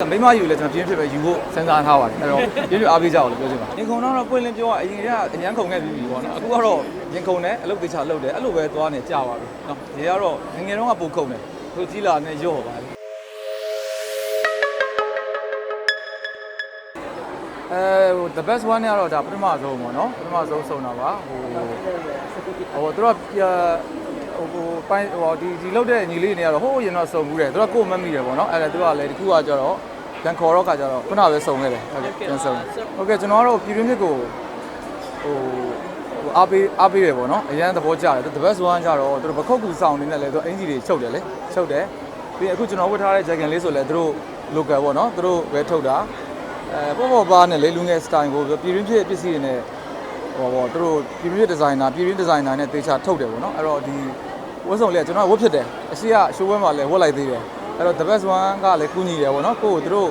မိမယူလဲကျွန်တော်ပြင်းဖြစ်ပဲယူဖို့စဉ်းစားထားပါတယ်အဲ့တော့ပြည့်ပြည့်အားပေးကြအောင်လို့ပြောချင်ပါတယ်ရင်ခုန်တော့တော့ပွင့်လင်းပြောရအရင်ကအញ្ញမ်းခုန်ခဲ့ပြီးပြီပေါ့နော်အခုကတော့ရင်ခုန်နဲ့အလုပ်သေးချာလုပ်တယ်အဲ့လိုပဲသွားနေကြာပါပြီနော်ရေကတော့ငငယ်တော့ကပိုခုန်တယ်သူကြီးလာနဲ့ရော့ပါတယ်အဲ the best one ကတော့ဒါပထမဆုံးပေါ့နော်ပထမဆုံးစုံတာပါဟိုဟိုသူတို့ဟိုဟိုပိုင်းဟိုဒီဒီလောက်တဲ့ညီလေးတွေကတော့ဟိုးရင်တော့စုံဘူးတယ်သူတို့ကိုမမိတယ်ပေါ့နော်အဲ့ဒါသူကလည်းဒီခုကကြတော့ ကန်ခေါ်တော့ကကြတော့ခုနပဲစုံခဲ့တယ်ဟုတ်ကဲ့ပြန်စုံဟုတ်ကဲ့ကျွန်တော်ကတော့ပြည်တွင်းမြစ်ကိုဟိုဟိုအားပေးအားပေးတယ်ပေါ့နော်အရန်သဘောကျတယ် the best one ကြတော့သူတို့ပခုတ်ကူဆောင်နေနဲ့လည်းသူအင်ဂျီတွေချုပ်တယ်လေချုပ်တယ်ပြီးရင်အခုကျွန်တော်ဝတ်ထားတဲ့ jacket လေးဆိုလည်းသူတို့ local ပေါ့နော်သူတို့ပဲထုတ်တာအဲပေါ့ပေါ့ပါနဲ့လေလူငယ် style ကိုပြည်တွင်းဖြစ်ပစ္စည်းတွေနဲ့ဟောပေါ့သူတို့ပြည်တွင်းဒီဇိုင်နာပြည်တွင်းဒီဇိုင်နာနဲ့တေချာထုတ်တယ်ပေါ့နော်အဲ့တော့ဒီဝတ်စုံလေးကကျွန်တော်ဝတ်ဖြစ်တယ်အရှိကရှိုးဝဲမှာလည်းဝတ်လိုက်သေးတယ် အဲ့တော့ the best one ကလည်းကူညီတယ်ပေါ့နော်ကိုယ့်ကိုသူတို့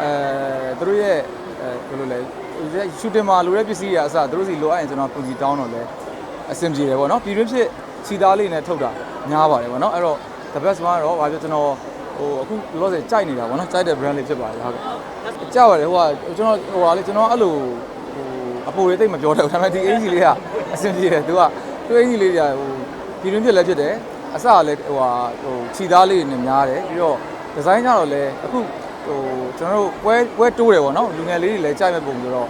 အဲသူတို့ရဲ့အဲဘယ်လိုလဲရှူတင်မှာလိုတဲ့ပစ္စည်းတွေအစသူတို့စီလိုအပ်ရင်ကျွန်တော်ကူညီတောင်းတော့လဲအဆင်ပြေတယ်ပေါ့နော်ပြည်တွင်းဖြစ်စီသားလေးနဲ့ထုတ်တာများပါတယ်ပေါ့နော်အဲ့တော့ the best one ကတော့ဘာပြောကျွန်တော်ဟိုအခုလောလောဆယ်ကြိုက်နေတာပေါ့နော်ကြိုက်တဲ့ brand လေးဖြစ်ပါတယ်ဟုတ်ကဲ့ကြောက်ရတယ်ဟိုကကျွန်တော်ဟိုဟာလေကျွန်တော်အဲ့လိုဟိုအပေါ်လေးတိတ်မပြောတော့ဘူးဒါပေမဲ့ဒီအင်ဂျီလေးကအဆင်ပြေတယ်သူကသူ့အင်ဂျီလေးတွေကဟိုပြည်တွင်းဖြစ်လည်းဖြစ်တယ် အစကလည်းဟိုဟာဟိုခြီသားလေးတွေနဲ့များတယ်ပြီးတော့ဒီဇိုင်းကြတော့လည်းအခုဟိုကျွန်တော်တို့ပွဲပွဲတိုးတယ်ပေါ့နော်လူငယ်လေးတွေလည်းကြိုက်မဲ့ပုံဆိုတော့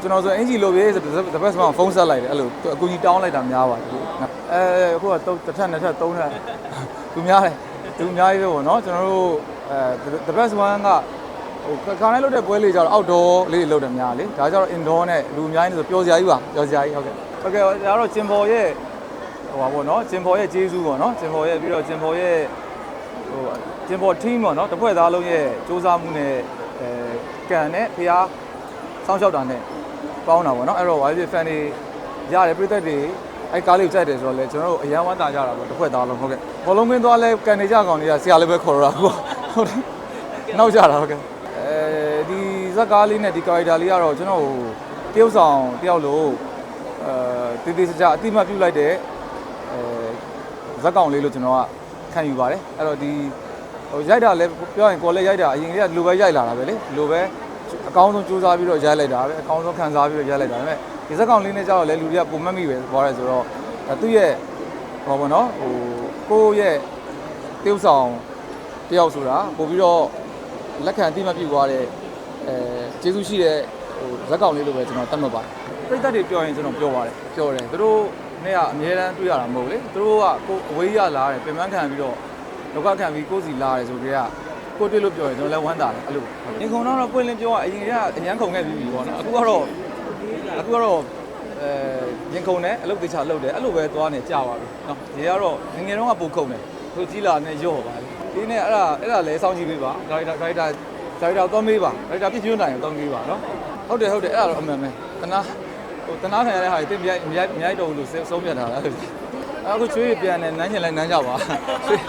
ကျွန်တော်ဆိုအင်ဂျီလိုပဲဆို the best မှာဖုန်းဆက်လိုက်တယ်အဲ့လိုသူအကူကြီးတောင်းလိုက်တာများပါတယ်အဲအခုကတစ်ထက်နှစ်ထက်သုံးထက်သူများတယ်သူအများကြီးပဲပေါ့နော်ကျွန်တော်တို့အဲ the best one ကဟိုခါတိုင်းလုပ်တဲ့ပွဲလေးကြတော့ outdoor လေးတွေလုပ်တယ်များလေဒါကြတော့ indoor နဲ့လူအများကြီးဆိုပျော်စရာကြီးပါပျော်စရာကြီးဟုတ်ကဲ့ဟုတ်ကဲ့ဒါတော့ကျင်ပေါ်ရဲ့ ဟိုပါပေါ့နော်ကျင်ပေါ်ရဲ့ဂျေဇူးပေါ့နော်ကျင်ပေါ်ရဲ့ပြီးတော့ကျင်ပေါ်ရဲ့ဟိုကျင်ပေါ် team ပေါ့နော်တစ်ဖွဲ့သားလုံးရဲ့စူးစမ်းမှုနဲ့အဲကန်နဲ့ဖျားစောင့်ရှောက်တာနဲ့ပေါင်းတာပေါ့နော်အဲ့တော့ wild fan တွေရတယ်ပြည်သက်တွေအဲ့ကားလေးကိုကြိုက်တယ်ဆိုတော့လေကျွန်တော်တို့အရန်ဝမ်းသာကြတာပေါ့တစ်ဖွဲ့သားလုံးဟုတ်ကဲ့ဘောလုံးကွင်းသွားလဲကန်နေကြကောင်တွေကဆရာလေးပဲခေါ်တော့တာပေါ့ဟုတ်တယ်နောက်ကြတာဟုတ်ကဲ့အဲဒီဇက်ကားလေးနဲ့ဒီ character လေးကတော့ကျွန်တော်တရုပ်ဆောင်တယောက်လို့အဲတေးသေးချာအတိမတ်ပြုတ်လိုက်တဲ့အဲ ဇက်ကောင်လေးလို့ကျွန်တော်ကခံယူပါတယ်အဲ့တော့ဒီဟိုရိုက်တာလဲပြောရင်ကိုယ်လည်းရိုက်တာအရင်ကလိုပဲရိုက်လာတာပဲလေလိုပဲအကောင်းဆုံးစူးစမ်းပြီးတော့ရိုက်လိုက်တာပဲအကောင်းဆုံးခံစားပြီးတော့ရိုက်လိုက်တာဒါပေမဲ့ဒီဇက်ကောင်လေးနဲ့ကျတော့လဲလူတွေကပုံမှတ်မိပဲပြောရဲဆိုတော့သူ့ရဲ့ဟောပေါ့နော်ဟိုကိုယ့်ရဲ့တရုပ်ဆောင်တယောက်ဆိုတာပို့ပြီးတော့လက်ခံအတိမတ်ပြုသွားတဲ့အဲကျေးဇူးရှိတဲ့ဟိုဇက်ကောင်လေးလိုပဲကျွန်တော်တတ်မှတ်ပါတယ်ပြိတ္တတွေပြောရင်ကျွန်တော်ပြောပါတယ်ပြောတယ်သူတို့ နဲ့ကအများတန်းတွေ့ရတာမဟုတ်လေသူတို့ကကိုယ်အဝေးရလာတယ်ပြင်ပန်းခံပြီးတော့လောကခံပြီးကိုယ်စီလာတယ်ဆိုကြတဲ့ကိုတွေ့လို့ပြောရင်ကျွန်တော်လည်းဝမ်းသာတယ်အဲ့လိုရင်ခုန်တော့ပွင့်လင်းပြောရအရင်ကအရန်ခုန်ခဲ့ပြီးပြီပေါ့နော်အခုကတော့အခုကတော့အဲရင်ခုန်တယ်အလုပ်တေချာလုပ်တယ်အဲ့လိုပဲသွားနေကြာပါပြီနော်ဒီကတော့ငငယ်တော့ကပိုခုန်တယ်သူကြီးလာနေရော့ပါလေဒီနေ့အဲ့ဒါအဲ့ဒါလည်းစောင့်ကြည့်ပေးပါဒါရိုက်တာဒါရိုက်တာဒါရိုက်တာသွားမေးပါဒါရိုက်တာပြည့်ပြည့်နိုင်အောင်သွားမေးပါနော်ဟုတ်တယ်ဟုတ်တယ်အဲ့ဒါတော့အမှန်ပဲတနာ ဟိုတနာခံရတဲ့ဟာတွေတင်မြိုက်မြိုက်မြိုက်တော်လို့ဆုံးဖြတ်ထားတာအခုချွေးပြန်နေနန်းချင်လဲနန်းကြပါချွေး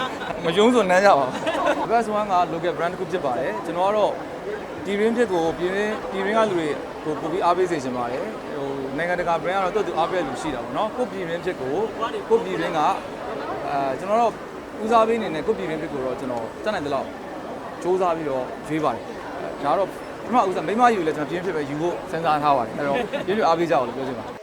မယုံဆိုနန်းကြပါ best one က local brand တစ်ခုဖြစ်ပါတယ်ကျွန်တော်ကတော့ဒီရင်းဖြစ်ကိုပြည်ရင်းပြည်ရင်းကလူတွေကိုပို့ပြီးအားပေးစေချင်ပါတယ်ဟိုနိုင်ငံတကာ brand ကတော့တော်တော်အားပေးလူရှိတာပေါ့နော်ကိုပြည်ရင်းဖြစ်ကိုကိုပြည်ရင်းကအဲကျွန်တော်တော့ဦးစားပေးနေနဲ့ကိုပြည်ရင်းဖြစ်ကိုတော့ကျွန်တော်စက်နိုင်တဲ့လောက်စူးစမ်းပြီးတော့ရွေးပါတယ်ဒါကတော့ ပထမဦးစားမိမယူလဲကျွန်တော်ပြင်းဖြစ်ပဲယူဖို့စဉ်းစားထားပါတယ်အဲ့တော့ပြင်းပြအားပေးကြအောင်လို့ပြောချင်ပါတယ်